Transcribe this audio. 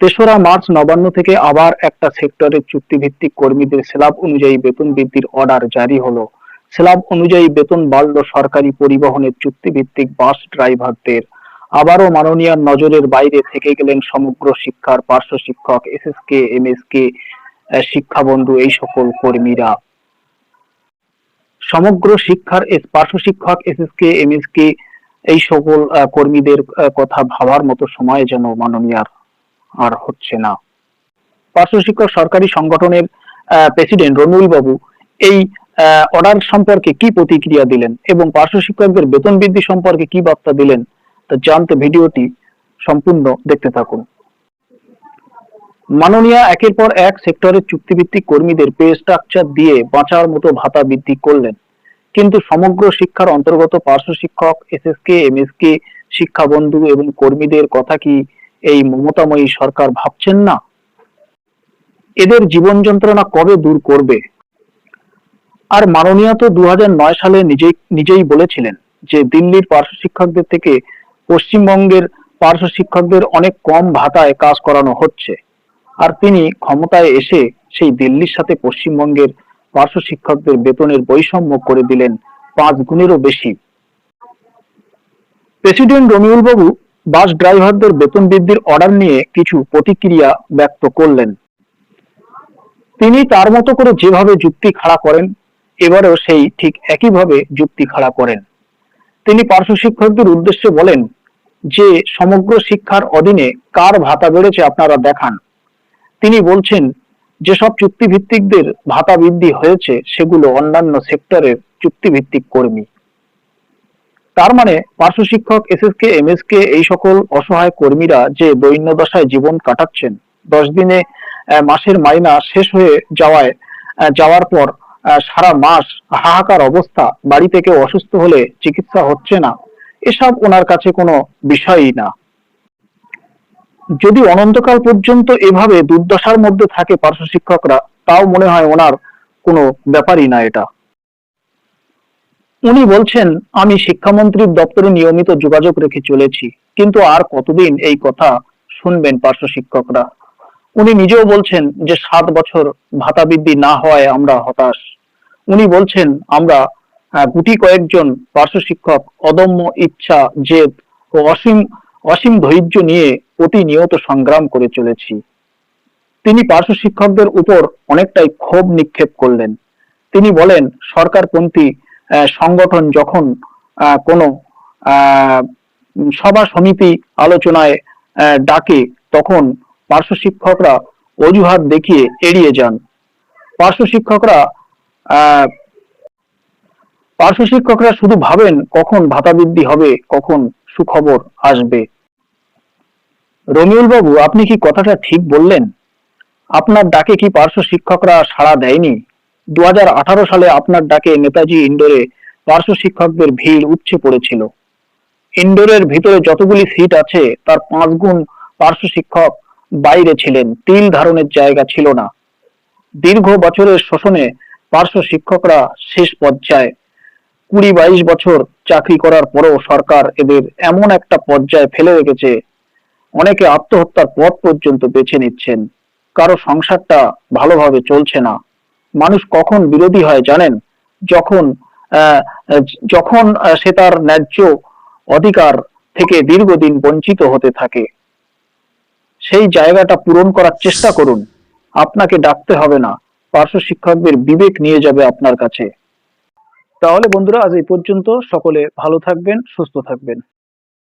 তেসরা মার্চ নবান্ন থেকে আবার একটা সেক্টরের চুক্তিভিত্তিক কর্মীদের স্ল্যাব অনুযায়ী বেতন বৃদ্ধির অর্ডার জারি হলো। স্ল্যাব অনুযায়ী বেতন বাড়ল সরকারি পরিবহনের চুক্তিভিত্তিক বাস ড্রাইভারদের। আবারও মাননীয়ার নজরের বাইরে থেকে গেলেন সমগ্র শিক্ষার পার্শ্ব শিক্ষক, এসএসকে, এমএসকে শিক্ষাবন্ধু, এই সকল কর্মীরা। সমগ্র শিক্ষার পার্শ্ব শিক্ষক, এসএসকে, এমএসকে, এই সকল কর্মীদের কথা ভাবার মতো সময় যেন মাননীয়ার আর হচ্ছে না। পার্শ্ব শিক্ষক সরকারি সংগঠনের প্রেসিডেন্ট রনুল বাবু এই অর্ডার সম্পর্কে কি প্রতিক্রিয়া দিলেন এবং পার্শ্ব শিক্ষকদের বেতন বৃদ্ধি সম্পর্কে কি বার্তা দিলেন তা জানতে ভিডিওটি সম্পূর্ণ দেখতে থাকুন। মাননীয় একের পর এক সেক্টরের চুক্তিভিত্তিক কর্মীদের পে স্ট্রাকচার দিয়ে বাঁচার মতো ভাতা বৃদ্ধি করলেন। কিন্তু সমগ্র শিক্ষার অন্তর্গত পার্শ্ব শিক্ষক S S K M SSK, MSK, শিক্ষাবন্ধু এবং কর্মীদের কথা কি এই মমতাময়ী সরকার ভাবছেন না? এদের জীবন যন্ত্রণা কবে দূর করবে? আর মাননীয় তো দু হাজার নয় সালে নিজেই নিজেই বলেছিলেন যে দিল্লির পার্শ্ব শিক্ষকদের থেকে পশ্চিমবঙ্গের পার্শ্ব শিক্ষকদের অনেক কম ভাতায় কাজ করানো হচ্ছে। আর তিনি ক্ষমতায় এসে সেই দিল্লির সাথে পশ্চিমবঙ্গের পার্শ্ব শিক্ষকদের বেতনের বৈষম্য করে দিলেন পাঁচ গুণেরও বেশি। প্রেসিডেন্ট রমিউল বাবু বাস ড্রাইভারদের বেতন বৃদ্ধির অর্ডার নিয়ে কিছু প্রতিক্রিয়া ব্যক্ত করলেন। তিনি তার মতো করে যেভাবে যুক্তি খাড়া করেন, এবারেও সেই ঠিক একইভাবে যুক্তি খাড়া করেন। তিনি পার্শ্ব শিক্ষকদের উদ্দেশ্যে বলেন যে, সমগ্র শিক্ষার অধীনে কার ভাতা বেড়েছে আপনারা দেখান। তিনি বলছেন, যেসব চুক্তিভিত্তিকদের ভাতা বৃদ্ধি হয়েছে, সেগুলো অন্যান্য সেক্টরের চুক্তিভিত্তিক কর্মী। তার মানে পার্শ্ব শিক্ষক এস এস এসএসকে এমএসকে এই সকল অসহায় কর্মীরা যে দৈন্য দশায় জীবন কাটাচ্ছেন, দশ দিনে মাসের মাইনা শেষ হয়ে যাওয়ায় যাওয়ার পর সারা মাস হাহাকার অবস্থা, বাড়ি থেকে অসুস্থ হলে চিকিৎসা হচ্ছে না, এসব ওনার কাছে কোনো বিষয়ই না। যদি অনন্তকাল পর্যন্ত এভাবে দুর্দশার মধ্যে থাকে পার্শ্ব শিক্ষকরা, তাও মনে হয় ওনার কোনো ব্যাপারই না এটা। উনি বলছেন, আমি শিক্ষামন্ত্রীর দপ্তরে নিয়মিত যোগাযোগ রেখে চলেছি, কিন্তু আর কতদিন এই কথা শুনবেন পার্শ্ব শিক্ষকরা? উনি নিজেও বলছেন যে, সাত বছর ভাতা বৃদ্ধি না হওয়ায় আমরা হতাশ। উনি বলছেন, আমরা গুটি কয়েকজন পার্শ্ব শিক্ষক, অদম্য ইচ্ছা, জেদ ও অসীম অসীম ধৈর্য নিয়ে প্রতিনিয়ত সংগ্রাম করে চলেছি। তিনি পার্শ্ব শিক্ষকদের উপর অনেকটাই ক্ষোভ নিক্ষেপ করলেন। তিনি বলেন, সরকারপন্থী সংগঠন যখন কোনো সভা সমিতি আলোচনায় ডাকে, তখন পার্শ্ব শিক্ষকরা অজুহাত দেখিয়ে এড়িয়ে যান। পার্শ্ব শিক্ষকরা পার্শ্ব শিক্ষকরা শুধু ভাবেন কখন ভাতা বৃদ্ধি হবে, কখন সুখবর আসবে। রমিউল বাবু আপনি কি কথাটা ঠিক বললেন? আপনার ডাকে কি পার্শ্ব শিক্ষকরা সাড়া দেয়নি? দু হাজার আঠারো সালে আপনার ডাকে নেতাজি ইন্ডোরে পার্শ্ব শিক্ষকদের ভিড় উপচে পড়েছিল। ইন্ডোরের ভিতরে যতগুলি সিট আছে, তার পাঁচ গুণ পার্শ্ব শিক্ষক বাইরে ছিলেন, তিল ধারণের জায়গা ছিল না। দীর্ঘ বছরের শোষণে পার্শ্ব শিক্ষকরা শেষ পর্যায়ে কুড়ি বাইশ বছর চাকরি করার পরেও সরকার এদের এমন একটা পর্যায়ে ফেলে রেখেছে, অনেকে আত্মহত্যার পথ পর্যন্ত বেছে নিচ্ছেন। কারও সংসারটা ভালোভাবে চলছে না। মানুষ কখন বিরোধী হয় জানেন? যখন যখন সে তার ন্যায্য অধিকার থেকে দীর্ঘদিন বঞ্চিত হতে থাকে। সেই জায়গাটা পূরণ করার চেষ্টা করুন। আপনাকে ডাকতে হবে না। পার্শ্ব শিক্ষকদের বিবেক নিয়ে যাবে আপনার কাছে। তাহলে বন্ধুরা, আজ এই পর্যন্ত। সকলে ভালো থাকবেন, সুস্থ থাকবেন।